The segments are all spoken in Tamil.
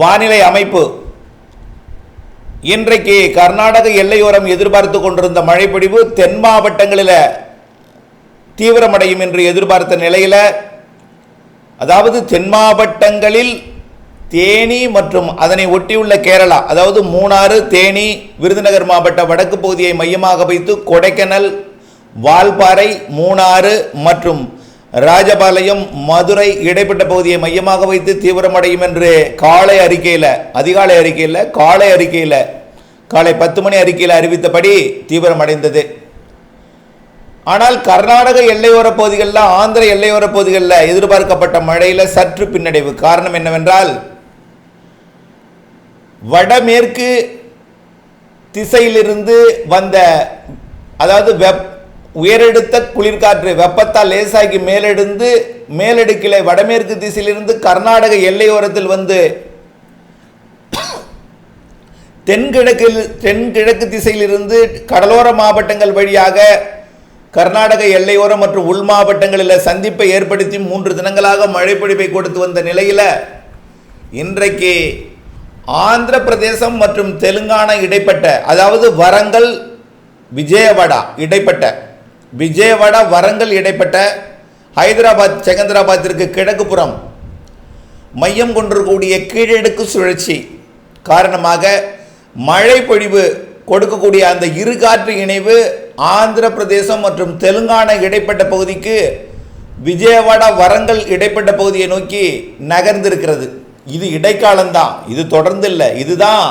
வானிலை அமைப்பு. இன்றைக்கு கர்நாடக எல்லையோரம் எதிர்பார்த்து கொண்டிருந்த மழைப்பொழிவு தென் மாவட்டங்களில் தீவிரமடையும் என்று எதிர்பார்த்த நிலையில் அதாவது தென் மாவட்டங்களில் தேனி மற்றும் அதனை ஒட்டியுள்ள கேரளா அதாவது மூணாறு தேனி விருதுநகர் மாவட்ட வடக்கு பகுதியை மையமாக வைத்து கொடைக்கானல் வால்பாறை மூணாறு மற்றும் ராஜபாளையம் மதுரை இடைப்பட்ட பகுதியை மையமாக வைத்து தீவிரமடையும் என்று காலை அறிக்கையில் அதிகாலை அறிக்கையில் காலை அறிக்கையில் காலை பத்து மணி அறிக்கையில் அறிவித்தபடி தீவிரமடைந்தது ஆனால் கர்நாடக எல்லையோர பகுதிகளில் ஆந்திர எல்லையோர பகுதிகளில் எதிர்பார்க்கப்பட்ட மழையில் சற்று பின்னடைவு. காரணம் என்னவென்றால் வடமேற்கு திசையிலிருந்து வந்த அதாவது வெப் உயரெடுத்த குளிர்காற்று வெப்பத்தால் லேசாகி மேலெடுந்து மேலடுக்கிலை வடமேற்கு திசையிலிருந்து கர்நாடக எல்லையோரத்தில் வந்து தென்கிழக்கில் தென்கிழக்கு திசையிலிருந்து கடலோர மாவட்டங்கள் வழியாக கர்நாடக எல்லையோரம் மற்றும் உள் மாவட்டங்களில் சந்திப்பை ஏற்படுத்தி மூன்று தினங்களாக மழைப்பொழிவை கொடுத்து வந்த நிலையில் இன்றைக்கு ஆந்திர பிரதேசம் மற்றும் தெலுங்கானா இடைப்பட்ட அதாவது வரங்கல் விஜயவாடா இடைப்பட்ட விஜயவாடா வரங்கல் இடைப்பட்ட ஹைதராபாத் செகந்திராபாத்திற்கு கிழக்கு புறம் மையம் கொண்டிருக்கக்கூடிய கீழடுக்கு சுழற்சி காரணமாக மழை பொழிவு கொடுக்கக்கூடிய அந்த இரு காற்று இணைவு ஆந்திர பிரதேசம் மற்றும் தெலுங்கானா இடைப்பட்ட பகுதிக்கு விஜயவாடா வரங்கல் இடைப்பட்ட பகுதியை நோக்கி நகர்ந்திருக்கிறது. இது இடைக்காலம்தான். இது தொடர்ந்து இல்லை. இதுதான்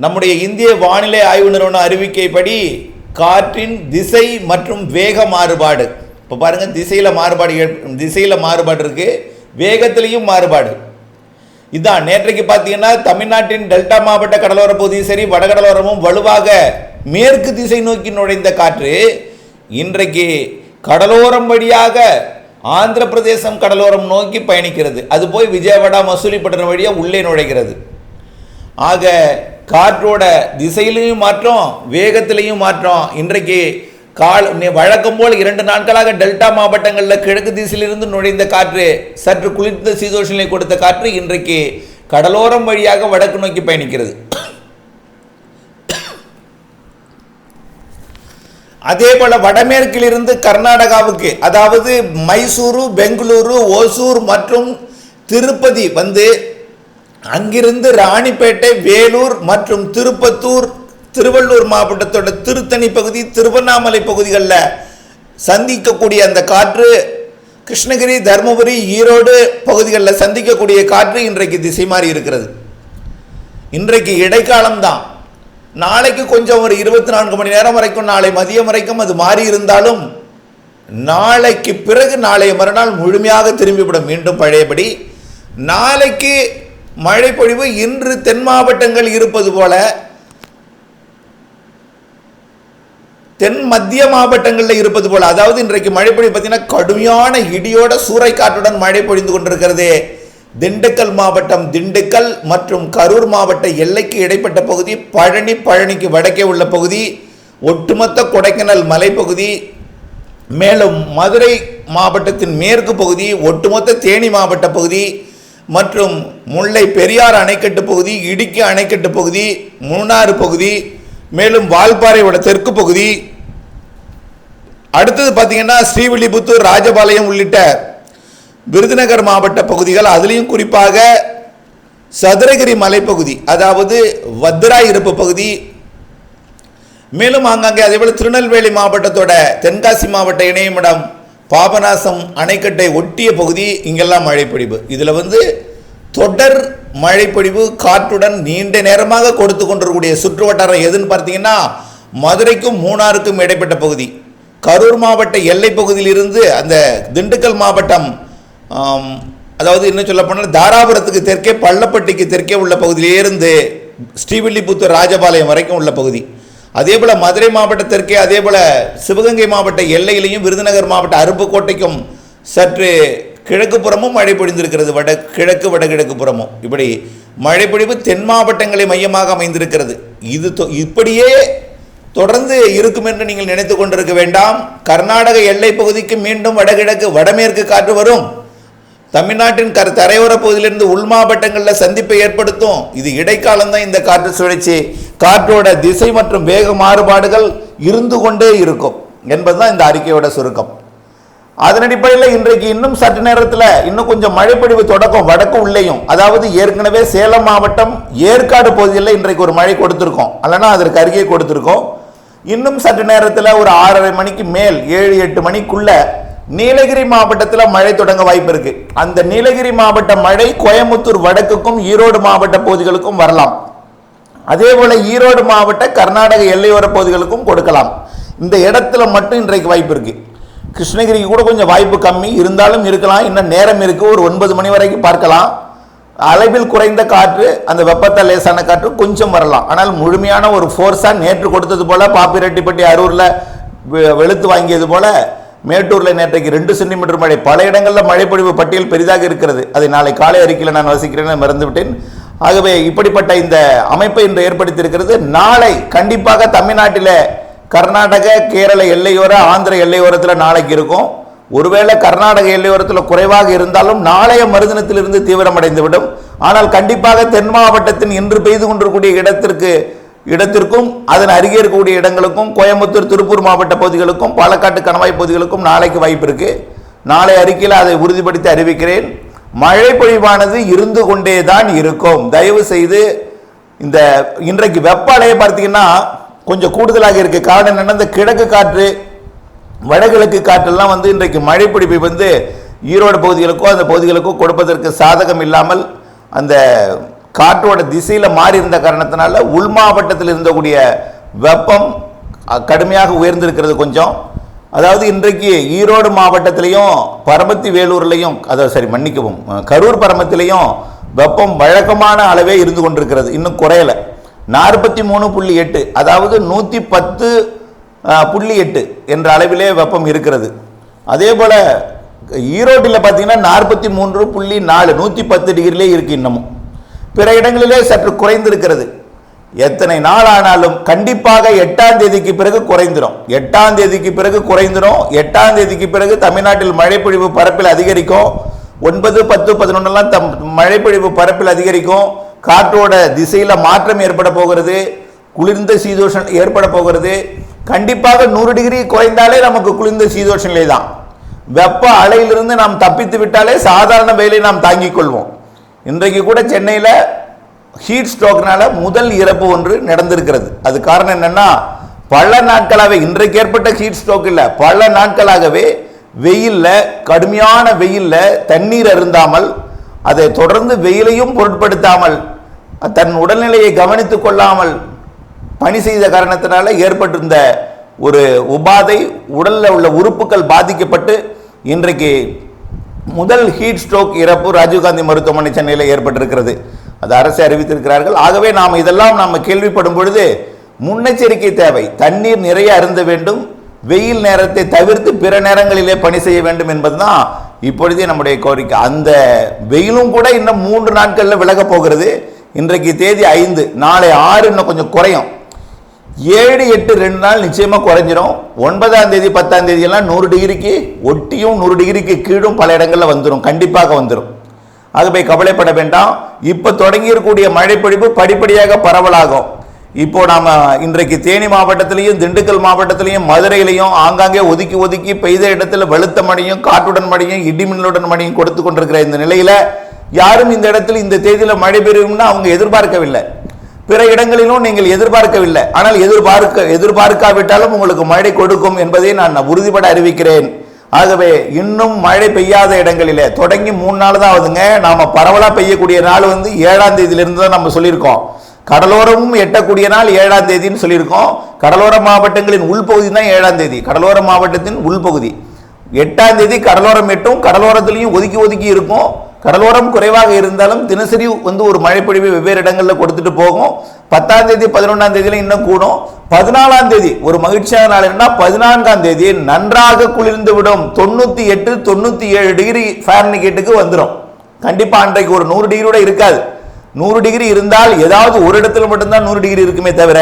நம்முடைய இந்திய வானிலை ஆய்வு நிறுவன அறிவிக்கைப்படி காற்றின் திசை மற்றும் வேக மாறுபாடு. இப்போ பாருங்கள் திசையில் மாறுபாடு திசையில் மாறுபாடு இருக்குது வேகத்திலையும் மாறுபாடு. இதான் நேற்றைக்கு பார்த்தீங்கன்னா தமிழ்நாட்டின் டெல்டா மாவட்ட கடலோர பகுதியும் சரி வடகடலோரமும் வலுவாக மேற்கு திசை நோக்கி நுழைந்த காற்று இன்றைக்கு கடலோரம் வழியாக ஆந்திர பிரதேசம் கடலோரம் நோக்கி பயணிக்கிறது. அது போய் விஜயவாடா மசூலிப்பட்டினம் வழியாக உள்ளே நுழைகிறது. ஆக காற்றோட திசையிலையும் மாற்றம் வேகத்திலையும் மாற்றம். இன்றைக்கு கால் வழக்கம் போல் இரண்டு நாட்களாக டெல்டா மாவட்டங்களில் கிழக்கு திசையிலிருந்து நுழைந்த காற்று சற்று குளிர்ந்த சீதோஷனை கொடுத்த காற்று இன்றைக்கு கடலோரம் வழியாக வடக்கு நோக்கி பயணிக்கிறது. அதே போல வடமேற்கிலிருந்து கர்நாடகாவுக்கு அதாவது மைசூரு பெங்களூரு ஓசூர் மற்றும் திருப்பதி வந்து அங்கிருந்து ராணிப்பேட்டை வேலூர் மற்றும் திருப்பத்தூர் திருவள்ளூர் மாவட்டத்தோட திருத்தணி பகுதி திருவண்ணாமலை பகுதிகளில் சந்திக்கக்கூடிய அந்த காற்று கிருஷ்ணகிரி தருமபுரி ஈரோடு பகுதிகளில் சந்திக்கக்கூடிய காற்று இன்றைக்கு திசை மாறி இருக்கிறது. இன்றைக்கு இடைக்காலம்தான் நாளைக்கு கொஞ்சம் ஒரு இருபத்தி நான்கு மணி நேரம் வரைக்கும் நாளை மதியம் வரைக்கும் அது மாறி இருந்தாலும் நாளைக்கு பிறகு நாளைய மறுநாள் முழுமையாக திரும்பிவிடும். மீண்டும் பழையபடி நாளைக்கு மழைப்பொழிவு இன்று தென் மாவட்டங்கள் இருப்பது போல தென் மத்திய மாவட்டங்களில் இருப்பது போல. அதாவது இன்றைக்கு மழை பொழிவு பார்த்தீங்கன்னா கடுமையான இடியோட சூறைக்காற்றுடன் மழை பொழிந்து கொண்டிருக்கிறது. திண்டுக்கல் மாவட்டம் திண்டுக்கல் மற்றும் கரூர் மாவட்ட எல்லைக்கு இடைப்பட்ட பகுதி பழனி பழனிக்கு வடக்கே உள்ள பகுதி ஒட்டுமொத்த கொடைக்கானல் மலைப்பகுதி மேலும் மதுரை மாவட்டத்தின் மேற்கு பகுதி ஒட்டுமொத்த தேனி மாவட்ட பகுதி மற்றும் முல்லை பெரியார் அணைக்கட்டு பகுதி இடுக்கி அணைக்கட்டு பகுதி மூணாறு பகுதி மேலும் வால்பாறையோட தெற்கு பகுதி. அடுத்தது பார்த்தீங்கன்னா ஸ்ரீவில்லிபுத்தூர் ராஜபாளையம் உள்ளிட்ட விருதுநகர் மாவட்ட பகுதிகள். அதுலேயும் குறிப்பாக சதுரகிரி மலைப்பகுதி அதாவது வத்ரா இருப்பு பகுதி. மேலும் ஆங்காங்கே அதேபோல் திருநெல்வேலி மாவட்டத்தோட தென்காசி மாவட்ட இணையமிடம் பாபநாசம் அணைக்கட்டை ஒட்டிய பகுதி இங்கெல்லாம் மழைப்பொழிவு. இதில் வந்து தொடர் மழைப்பொழிவு காற்றுடன் நீண்ட நேரமாக கொடுத்து கொண்டிருக்கக்கூடிய சுற்று வட்டாரம் எதுன்னு பார்த்தீங்கன்னா மதுரைக்கும் மூணாருக்கும் இடைப்பட்ட பகுதி. கரூர் மாவட்ட எல்லை பகுதியிலிருந்து அந்த திண்டுக்கல் மாவட்டம் அதாவது இன்னும் சொல்ல போனால் தாராபுரத்துக்கு தெற்கே பள்ளப்பட்டிக்கு தெற்கே உள்ள பகுதியிலிருந்து ஸ்ரீவில்லிபுத்தூர் ராஜபாளையம் வரைக்கும் உள்ள பகுதி. அதே போல் மதுரை மாவட்டத்திற்கே அதே போல் சிவகங்கை மாவட்ட எல்லையிலையும் விருதுநகர் மாவட்ட அருப்புக்கோட்டைக்கும் சற்று கிழக்கு புறமும் மழை பொழிந்திருக்கிறது. வட கிழக்கு வடகிழக்கு புறமும். இப்படி மழைப்பொழிவு தென் மாவட்டங்களை மையமாக அமைந்திருக்கிறது. இது தொ- இப்படியே தொடர்ந்து இருக்கும் என்று நீங்கள் நினைத்து கொண்டிருக்க வேண்டாம். கர்நாடக எல்லை பகுதிக்கு மீண்டும் வடகிழக்கு வடமேற்கு காற்று வரும். தமிழ்நாட்டின் கர தரையோர பகுதியிலிருந்து உள் மாவட்டங்களில் சந்திப்பை ஏற்படுத்தும். இது இடைக்காலம் தான் இந்த காற்று சுழற்சி. காற்றோட திசை மற்றும் வேக மாறுபாடுகள் இருந்து கொண்டே இருக்கும் என்பதுதான் இந்த அறிக்கையோட சுருக்கம். அதன் அடிப்படையில் இன்றைக்கு இன்னும் சற்று நேரத்தில் இன்னும் கொஞ்சம் மழைப்பொழிவு தொடக்கம் வடக்கு உள்ளேயும் அதாவது ஏற்கனவே சேலம் மாவட்டம் ஏற்காடு பகுதியில் இன்றைக்கு ஒரு மழை கொடுத்துருக்கோம். அல்லனா அதற்கு அருகே கொடுத்துருக்கோம். இன்னும் சற்று நேரத்தில் ஒரு ஆறரை மணிக்கு மேல் ஏழு எட்டு மணிக்குள்ளே நீலகிரி மாவட்டத்தில் மழை தொடங்க வாய்ப்பு இருக்கு. அந்த நீலகிரி மாவட்ட மழை கோயம்புத்தூர் வடக்குக்கும் ஈரோடு மாவட்ட பகுதிகளுக்கும் வரலாம். அதே போல ஈரோடு மாவட்ட கர்நாடக எல்லையோர பகுதிகளுக்கும் கொடுக்கலாம். இந்த இடத்துல மட்டும் இன்றைக்கு வாய்ப்பு இருக்கு. கிருஷ்ணகிரிக்கு கூட கொஞ்சம் வாய்ப்பு கம்மி. இருந்தாலும் இருக்கலாம். இன்னும் நேரம் இருக்கு. ஒரு ஒன்பது மணி வரைக்கும் பார்க்கலாம். அளவில் குறைந்த காற்று அந்த வெப்பத்தை லேசான காற்று கொஞ்சம் வரலாம். ஆனால் முழுமையான ஒரு ஃபோர்ஸாக நேற்று கொடுத்தது போல பாப்பிரெட்டிப்பட்டி அரூரில் வெ- வெளுத்து வாங்கியது போல மேட்டூரில் நேற்றைக்கு ரெண்டு சென்டிமீட்டர் மழை. பல இடங்களில் மழைப்பொழிவு பட்டியல் பெரிதாக இருக்கிறது. அதை நாளை காலை அறிக்கையில் நான் வசிக்கிறேன் மறந்துவிட்டேன். ஆகவே இப்படிப்பட்ட இந்த அமைப்பை இன்று ஏற்படுத்தியிருக்கிறது. நாளை கண்டிப்பாக தமிழ்நாட்டில் கர்நாடக கேரள எல்லையோர ஆந்திர எல்லையோரத்தில் நாளைக்கு இருக்கும். ஒருவேளை கர்நாடக எல்லையோரத்தில் குறைவாக இருந்தாலும் நாளைய மறுதினத்திலிருந்து தீவிரமடைந்து விடும் ஆனால் கண்டிப்பாக தென் மாவட்டத்தின் இன்று பெய்து கொண்டிருக்கக்கூடிய இடத்திற்கு இடத்திற்கும் அதன் அருகே இருக்கக்கூடிய இடங்களுக்கும் கோயம்புத்தூர் திருப்பூர் மாவட்ட பகுதிகளுக்கும் பாலக்காட்டு கணவாய் பகுதிகளுக்கும் நாளைக்கு வாய்ப்பு இருக்கு. நாளை அறிக்கையில் அதை உறுதிப்படுத்தி அறிவிக்கிறேன். மழை பொழிவானது இருந்து கொண்டே தான் இருக்கும். தயவு செய்து இந்த இன்றைக்கு வெப்ப அலையை பார்த்தீங்கன்னா கொஞ்சம் கூடுதலாக இருக்கு. காரணம் என்னன்னா இந்த கிழக்கு காற்று வடகிழக்கு காற்றெல்லாம் வந்து இன்றைக்கு மழைப்பிடிப்பை வந்து ஈரோடு பகுதிகளுக்கோ அந்த பகுதிகளுக்கோ கொடுப்பதற்கு சாதகம் இல்லாமல் அந்த காற்றோட திசையில் மாறி இருந்த காரணத்தினால உள் மாவட்டத்தில் இருந்தக்கூடிய வெப்பம் கடுமையாக உயர்ந்திருக்கிறது கொஞ்சம். அதாவது இன்றைக்கு ஈரோடு மாவட்டத்திலையும் பரமத்தி வேலூர்லையும் அதாவது சரி மன்னிக்கவும் கரூர் பரமத்திலையும் வெப்பம் வழக்கமான அளவே இருந்து கொண்டிருக்கிறது இன்னும் குறையல. நாற்பத்தி மூணு புள்ளி எட்டு அதாவது நூற்றி பத்து புள்ளி எட்டு என்ற அளவிலே வெப்பம் இருக்கிறது. அதே போல் ஈரோட்டில் பார்த்தீங்கன்னா நாற்பத்தி மூன்று புள்ளி நாலு நூற்றி பத்து டிகிரிலே இருக்குது இன்னமும். பிற இடங்களிலே சற்று குறைந்திருக்கிறது. எத்தனை நாள் ஆனாலும் கண்டிப்பாக எட்டாம் தேதிக்கு பிறகு குறைந்துடும் எட்டாம் தேதிக்கு பிறகு குறைந்துடும் எட்டாம் தேதிக்கு பிறகு தமிழ்நாட்டில் மழைப்பொழிவு பரப்பில் அதிகரிக்கும். ஒன்பது பத்து பதினொன்றுலாம் தம் மழைப்பொழிவு பரப்பில் அதிகரிக்கும். காற்றோட திசையில் மாற்றம் ஏற்பட போகிறது. குளிர்ந்த சீதோஷன் ஏற்பட போகிறது. கண்டிப்பாக நூறு டிகிரி குறைந்தாலே நமக்கு குளிர்ந்த சீதோஷ நிலை தான் வெப்ப அலையிலிருந்து நாம் தப்பித்து விட்டாலே சாதாரண வேலை நாம் தாங்கிக் கொள்வோம். இன்றைக்கு கூட சென்னையில் ஹீட் ஸ்ட்ரோக்னால முதல் இறப்பு ஒன்று நடந்திருக்கிறது. அது காரணம் என்னன்னா பல நாட்களாகவே இன்றைக்கு ஏற்பட்ட ஹீட் ஸ்ட்ரோக் இல்லை பல நாட்களாகவே வெயிலில் கடுமையான வெயிலில் தண்ணீர் அருந்தாமல் அதை தொடர்ந்து வெயிலையும் பொருட்படுத்தாமல் தன் உடல்நிலையை கவனித்துக் கொள்ளாமல் பணி செய்த காரணத்தினால ஏற்பட்டிருந்த ஒரு உபாதை உடலில் உள்ள உறுப்புகள் பாதிக்கப்பட்டு இன்றைக்கு முதல் ஹீட் ஸ்ட்ரோக் இறப்பு ராஜீவ்காந்தி மருத்துவமனை சென்னையில் ஏற்பட்டிருக்கிறது. அது அரசு அறிவித்திருக்கிறார்கள். ஆகவே நாம் இதெல்லாம் நாம் கேள்விப்படும் பொழுது முன்னெச்சரிக்கை தேவை. தண்ணீர் நிறைய அருந்த வேண்டும். வெயில் நேரத்தை தவிர்த்து பிற நேரங்களிலே பணி செய்ய வேண்டும் என்பதுதான் இப்பொழுதே நம்முடைய கோரிக்கை. அந்த வெயிலும் கூட இன்னும் மூன்று நாட்களில் விலகப் போகிறது. இன்றைக்கு தேதி ஐந்து நாளை ஆறு இன்னும் கொஞ்சம் குறையும். ஏழு எட்டு ரெண்டு நாள் நிச்சயமாக குறைஞ்சிரும். ஒன்பதாம் தேதி பத்தாம் தேதியெல்லாம் நூறு டிகிரிக்கு ஒட்டியும் நூறு டிகிரிக்கு கீழும் பல இடங்களில் வந்துடும் கண்டிப்பாக வந்துடும் ஆகவே கவலைப்பட வேண்டாம். இப்போ தொடங்கியிருக்கக்கூடிய மழைப்பொழிவு படிப்படியாக பரவலாகும். இப்போ நாம் இன்றைக்கு தேனி மாவட்டத்திலையும் திண்டுக்கல் மாவட்டத்திலையும் மதுரையிலையும் ஆங்காங்கே ஒதுக்கி ஒதுக்கி பெய்த இடத்துல வெளுத்த மழையும் காற்றுடன் மழையும் இடிமின்னலுடன் மழையும் கொடுத்து கொண்டிருக்கிற இந்த நிலையில் யாரும் இந்த இடத்துல இந்த தேதியில் மழை பெறும்னு அவங்க எதிர்பார்க்கவில்லை. பிற இடங்களிலும் நீங்கள் எதிர்பார்க்கவில்லை. ஆனால் எதிர்பார்க்க எதிர்பார்க்காவிட்டாலும் உங்களுக்கு மழை கொடுக்கும் என்பதை நான் உறுதிபட அறிவிக்கிறேன். ஆகவே இன்னும் மழை பெய்யாத இடங்களிலே தொடங்கி மூணு நாள் தான் ஆகுதுங்க. நாம் பரவலாக பெய்யக்கூடிய நாள் வந்து ஏழாம் தேதியிலிருந்து தான் நம்ம சொல்லியிருக்கோம். கடலோரமும் எட்டக்கூடிய நாள் ஏழாம் தேதின்னு சொல்லியிருக்கோம். கடலோர மாவட்டங்களின் உள்பகுதி தான் ஏழாம் தேதி. கடலோர மாவட்டத்தின் உள்பகுதி. எட்டாம் தேதி கடலோரம் எட்டும் கடலோரத்துலேயும் ஒதுக்கி ஒதுக்கி இருக்கும். கடலோரம் குறைவாக இருந்தாலும் தினசரி வந்து ஒரு மழைப்பொழிவு வெவ்வேறு இடங்களில் கொடுத்துட்டு போகும். பத்தாம் தேதி பதினொன்றாம் தேதியில இன்னும் கூடும். பதினாலாம் தேதி ஒரு மகிழ்ச்சியான நாள் என்ன பதினான்காம் தேதி நன்றாக குளிர்ந்து விடும். தொண்ணூத்தி எட்டு தொண்ணூத்தி ஏழு டிகிரி ஃபேரன்ஹீட்டுக்கு வந்துடும் கண்டிப்பா அன்றைக்கு ஒரு நூறு டிகிரியோட இருக்காது. நூறு டிகிரி இருந்தால் ஏதாவது ஒரு இடத்துல மட்டும்தான் நூறு டிகிரி இருக்குமே தவிர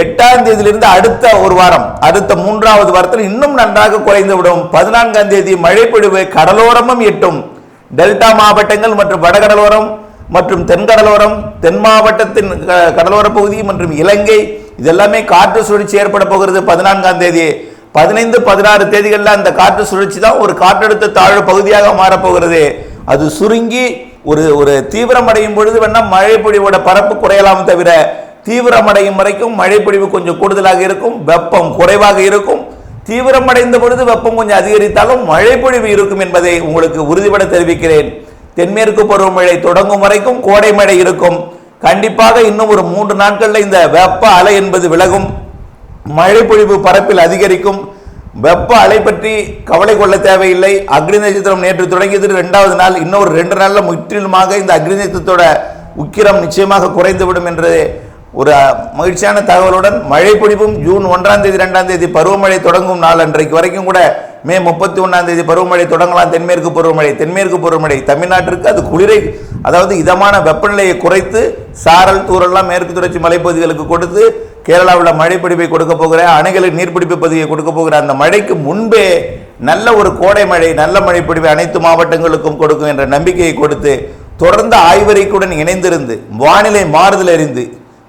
எட்டாம் தேதியிலிருந்து அடுத்த ஒரு வாரம் அடுத்த மூன்றாவது வாரத்தில் இன்னும் நன்றாக குறைந்து விடும். பதினான்காம் தேதி மழைப்பொழிவு கடலோரமும் எட்டும். டெல்டா மாவட்டங்கள் மற்றும் வடகடலோரம் மற்றும் தென்கடலோரம் தென் மாவட்டத்தின் க- கடலோர பகுதி மற்றும் இலங்கை இதெல்லாமே காற்று சுழற்சி ஏற்பட போகிறது பதினான்காம் தேதி. பதினைந்து பதினாறு தேதிகளில் அந்த காற்று சுழற்சி தான் ஒரு காற்றழுத்த தாழ்வு பகுதியாக மாறப்போகிறது அது சுருங்கி ஒரு ஒரு தீவிரமடையும் பொழுது வேணா மழைப்பொழிவோட பரப்பு குறையலாம் தவிர தீவிரமடையும் வரைக்கும் மழைப்பொழிவு கொஞ்சம் கூடுதலாக இருக்கும் வெப்பம் குறைவாக இருக்கும். தீவிரமடைந்த பொழுது வெப்பம் கொஞ்சம் அதிகரித்தாலும் மழைப்பொழிவு இருக்கும் என்பதை உங்களுக்கு உறுதிபட தெரிவிக்கிறேன். தென்மேற்கு பருவமழை தொடங்கும் வரைக்கும் கோடை மழை இருக்கும். கண்டிப்பாக இன்னும் ஒரு மூன்று நாட்களில் இந்த வெப்ப அலை என்பது விலகும். மழைப்பொழிவு பரப்பில் அதிகரிக்கும். வெப்ப அலை பற்றி கவலை கொள்ள தேவையில்லை. அக்னி நட்சத்திரம் நேற்று தொடங்கியது இரண்டாவது நாள். இன்னும் ஒரு ரெண்டு நாளில் முற்றிலுமாக இந்த அக்னி நட்சத்திரத்தோட உக்கிரம் நிச்சயமாக குறைந்துவிடும் என்று ஒரு மகிழ்ச்சியான தகவலுடன் மழை பொழிவும் ஜூன் ஒன்றாம் தேதி ரெண்டாம் தேதி பருவமழை தொடங்கும் நாள். அன்றைக்கு வரைக்கும் கூட மே முப்பத்தி ஒன்றாம் தேதி பருவமழை தொடங்கலாம். தென்மேற்கு பருவமழை தென்மேற்கு பருவமழை. தமிழ்நாட்டிற்கு அது குளிரை அதாவது இதமான வெப்பநிலையை குறைத்து சாரல் தூரெல்லாம் மேற்கு தொடர்ச்சி மலைப்பகுதிகளுக்கு கொடுத்து கேரளாவில் மழைப்பிடிப்பை கொடுக்க போகிற அணைகளுக்கு நீர்பிடிப்பு பகுதியை கொடுக்க போகிற அந்த மழைக்கு முன்பே நல்ல ஒரு கோடை மழை நல்ல மழை அனைத்து மாவட்டங்களுக்கும் கொடுக்கும் என்ற நம்பிக்கையை கொடுத்து தொடர்ந்து ஆய்வறிக்கையுடன் இணைந்திருந்து வானிலை மாறுதல் அறிந்து